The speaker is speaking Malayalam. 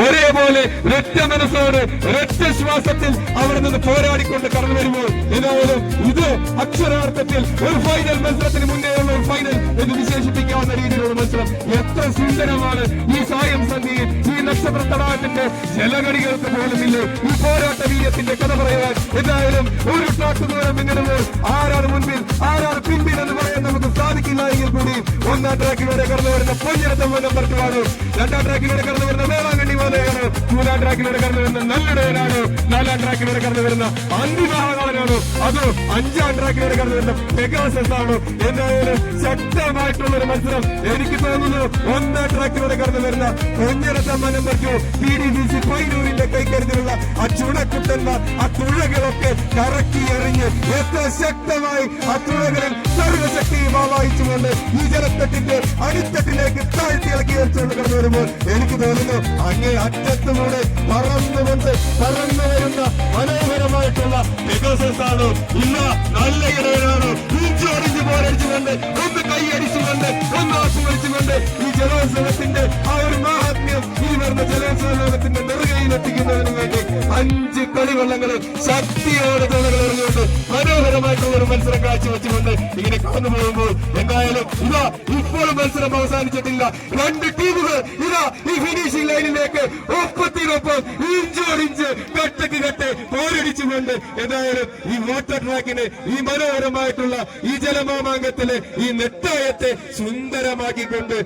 ഒരേപോലെ രക്ത മനസ്സോട് ഒരൊറ്റ ശ്വാസത്തിൽ അവിടെ നിന്ന് പോരാടിക്കൊണ്ട് കടന്നു വരുമ്പോൾ ഏതായാലും ഇത് അക്ഷരാർത്ഥത്തിൽ ഒരു ഫൈനൽ മത്സരത്തിന് മുന്നേയുള്ള ഒരു ഫൈനൽ എന്ന് വിശേഷിപ്പിക്കാവുന്ന രീതിയിലുള്ള മത്സരം. എത്ര സുന്ദരമാണ് ഈ സായം സന്ധിയിൽ ഈ നക്ഷത്ര തടാകത്തിന്റെ ജലകടികൾക്ക് പോലുമില്ല? ഈ പോരാട്ട വീര്യത്തിന്റെ കഥ പറയാൻ എന്തായാലും ഒരു ട്രാക്ക് ദൂരം പിന്നിടുമ്പോൾ ആരാണ് മുൻപിൽ ആരാണ് പിൻപിൽ എന്ന് പറയാൻ നമുക്ക് സാധിക്കില്ല എങ്കിൽ കൂടി ഒന്നാം ട്രാക്കിലൂടെ കടന്നു വരുന്ന പൊന്നിരത്തം നമ്പർ ടു ആണ്. രണ്ടാം ട്രാക്കിലൂടെ കടന്നു വരുന്ന വേളാങ്കണ്ണി മാതയാണ് മൂന്നാം ട്രാക്കിലൂടെ കടന്നു വരുന്ന നാലാം ട്രാക്കിലൂടെ കടന്നു വരുന്ന അന്തിമഹാകാളനാണ് അതോ അഞ്ചാം ട്രാക്കിലൂടെ കടന്നു വരുന്ന പെഗാസസ് ആണോ. എന്തായാലും ശക്തമായിട്ടുള്ള ഒരു മത്സരം എനിക്ക് തോന്നുന്നു ഒന്നാം ട്രാക്കിലൂടെ കടന്നു വരുന്ന number two P D B C പൈനൂരിന്റെ കൈക്കരുത്തിലുള്ള ആ ചുണക്കുട്ടന്മാർ ആ തുഴകളൊക്കെ കറക്കി എറിഞ്ഞ് എത്ര ശക്തമായി ആ തുഴകളിൽ സർവശക്തിയും ആവാഹിച്ചുകൊണ്ട് ഈ ജലത്തട്ടിന്റെ അടിത്തട്ടിലേക്ക് താഴ്ത്തി ഇളക്കി കടന്നു വരുമ്പോൾ എനിക്ക് തോന്നുന്നു അങ്ങേ അറ്റത്തുകൂടെ പറന്നു പെഗസസ് ആണ് ഇല്ല നല്ല ഇടവനാണ്. ഇഞ്ചോടിഞ്ച് പോരടിച്ചുകൊണ്ട് ഒന്ന് കൈയടിച്ചുകൊണ്ട് ഒന്ന് ഈ ജലോത്സവത്തിന്റെ ആ ഒരു ഈ ജലോത്സവത്തിന്റെ വേണ്ടി അഞ്ച് ശക്തിയോടെ എറിഞ്ഞുകൊണ്ട് മനോഹരമായിട്ടുള്ള ഒരു മത്സരം കാഴ്ചവെച്ചുകൊണ്ട് ഇങ്ങനെ കടന്നു പോകുമ്പോൾ എന്തായാലും ഇതാ ഇപ്പോഴും മത്സരം അവസാനിച്ചിട്ടില്ല. രണ്ട് ടീമുകൾ ഇതാ ഈ ഫിനിഷിംഗ് ലൈനിലേക്ക് ഒപ്പത്തിനൊപ്പം ഇഞ്ചോടിഞ്ച് കട്ടക്ക് കട്ട് പോരടിച്ചുകൊണ്ട് എന്തായാലും ഈ വാട്ടർ ട്രാക്കിന് ഈ മനോഹരമായിട്ടുള്ള ഈ ജലമാമാങ്കത്തിലെ ഈ നെട്ടായത്തെ സുന്ദരമാക്കിക്കൊണ്ട്